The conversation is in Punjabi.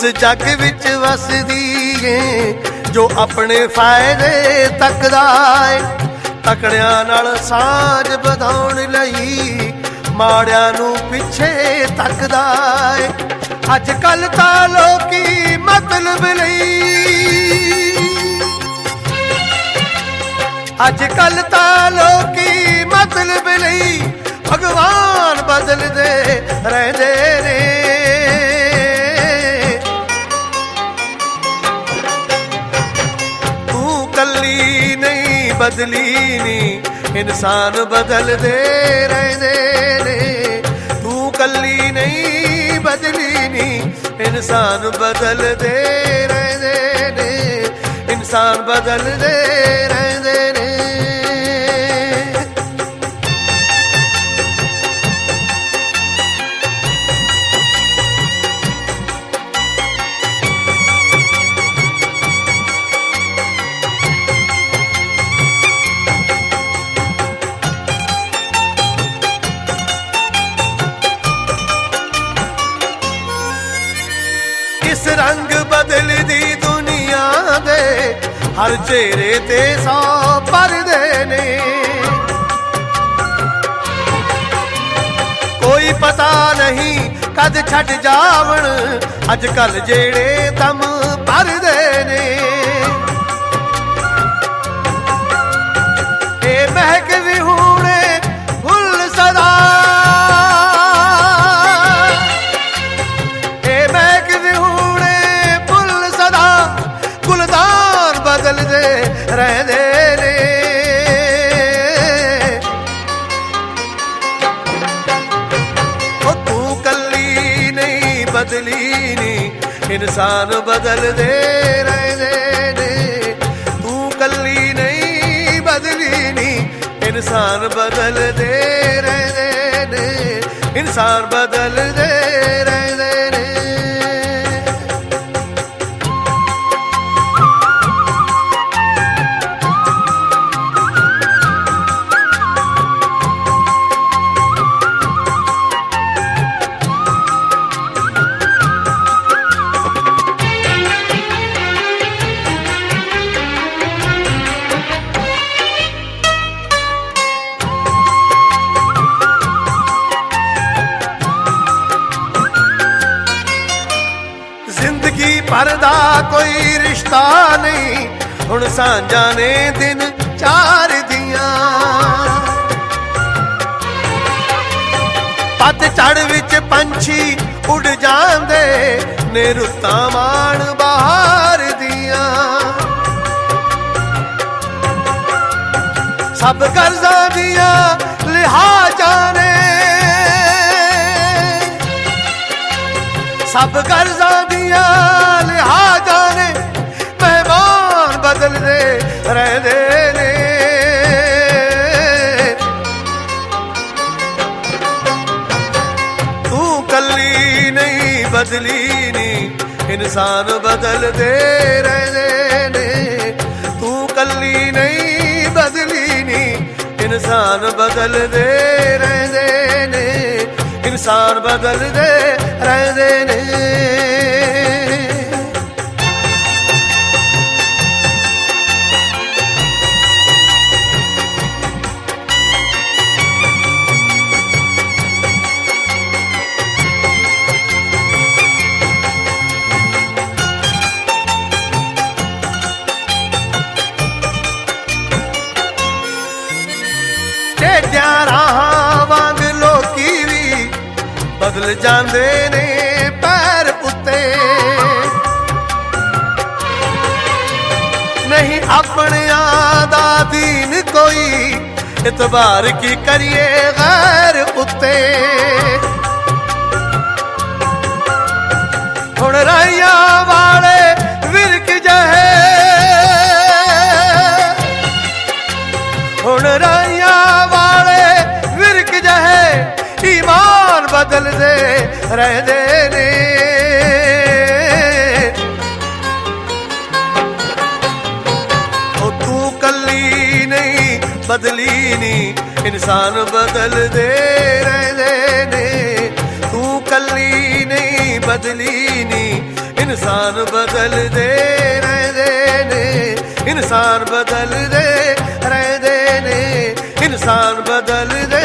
ਤੂੰ ਜੱਗ ਵਿੱਚ ਵਸਦੀ ਏ, ਜੋ ਆਪਣੇ ਫਾਇਦੇ ਤੱਕਦਾ ਏ। ਤਕੜਿਆਂ ਨਾਲ ਸਾਂਝ ਵਧਾਉਣ ਲਈ ਮਾੜਿਆਂ ਨੂੰ ਪਿੱਛੇ ਤੱਕਦਾ ਏ। ਅੱਜ ਕੱਲ ਤਾਂ ਲੋਕੀ ਮਤਲਬ ਲਈ। ਅੱਜ ਕੱਲ ਤਾਂ ਲੋਕੀ ਮਤਲਬ ਲਈ ਭਗਵਾਨ ਬਦਲਦੇ ਰਹਿੰਦੇ ਨੇ। ਬਦਲੀ ਨਹੀਂ ਇਨਸਾਨ ਬਦਲਦੇ ਰਹਿੰਦੇ ਨੇ। ਤੂੰ ਕੱਲੀ ਨਹੀਂ, ਬਦਲੀ ਨਹੀਂ ਇਨਸਾਨ ਬਦਲਦੇ ਰਹਿੰਦੇ ਨੇ। ਇਨਸਾਨ ਬਦਲਦੇ ਰਹਿੰਦੇ ਨੇ। ਹਰ ਚਿਹਰੇ ਤੇ ਸੌ ਪਰਦੇ ਨੇ। ਕੋਈ ਪਤਾ ਨਹੀਂ ਕਦ ਛੱਡ ਜਾਵਣ, ਅੱਜ ਕੱਲ ਜਿਹੜੇ ਦਮ ਭਰਦੇ ਇਨਸਾਨ ਬਦਲਦੇ ਰਹਿੰਦੇ ਨੇ। ਤੂੰ ਕੱਲੀ ਨਹੀਂ, ਬਦਲੀ ਨਹੀਂ। ਇਨਸਾਨ ਬਦਲਦੇ ਰਹਿੰਦੇ ਨੇ। ਇਨਸਾਨ ਬਦਲਦੇ ਰਹਿੰਦੇ ਪਰਦਾ ਕੋਈ ਰਿਸ਼ਤਾ ਨਹੀਂ। ਹੁਣ ਸਾਂਝਾਂ ਨੇ ਦਿਨ ਚਾਰ ਦੀਆਂ। ਪੱਤ ਚੜ ਵਿੱਚ ਪੰਛੀ ਉੱਡ ਜਾਂਦੇ ਨੇ, ਰੁੱਤਾਂ ਮਾਣ ਬਹਾਰ ਦੀਆਂ। ਸਭ ਕਰਜ਼ਾਂ ਦੀਆਂ ਲਿਹਾਜ਼ਾਂ ਨੇ ਸਭ ਕਰਜ਼ਾਂ ਦੀਆਂ ਲਿਹਾਜ਼ਾਂ ਨੇ ਮਹਿਮਾਨ ਬਦਲਦੇ ਰਹਿੰਦੇ ਨੇ। ਤੂੰ ਕੱਲੀ ਨਹੀਂ, ਬਦਲੀ ਨਹੀਂ, ਇਨਸਾਨ ਬਦਲਦੇ ਰਹਿੰਦੇ ਨੇ। ਤੂੰ ਕੱਲੀ ਨਹੀਂ, ਬਦਲੀ ਨਹੀਂ, ਇਨਸਾਨ ਬਦਲਦੇ ਰਹਿੰਦੇ ਨੇ। ਇਨਸਾਨ ਬਦਲਦੇ ਰਹਿੰਦੇ ਨੇ ਟੇਢਿਆਂ ਬਦਲ ਜਾਂਦੇ ਨੇ ਪੈਰ ਪੁੱਤੇ ਨਹੀਂ ਆਪਣਿਆਂ ਦਾ ਦੀਨ ਕੋਈ, ਇਤਬਾਰ ਕੀ ਕਰੀਏ ਗੈਰ ਉੱਤੇ। ਹੁਣ ਰਾਈਆਂ ਵਾਲੇ ਨੇ। ਉਹ ਤੂੰ ਕੱਲੀ ਨਹੀਂ, ਬਦਲੀ ਨਹੀਂ, ਇਨਸਾਨ ਬਦਲਦੇ ਰਹਿੰਦੇ ਨੇ। ਤੂੰ ਕੱਲੀ ਨਹੀਂ, ਬਦਲੀ ਨਹੀਂ, ਇਨਸਾਨ ਬਦਲਦੇ ਰਹਿੰਦੇ ਨੇ। ਇਨਸਾਨ ਬਦਲਦੇ ਰਹਿੰਦੇ ਨੇ, ਇਨਸਾਨ ਬਦਲਦੇ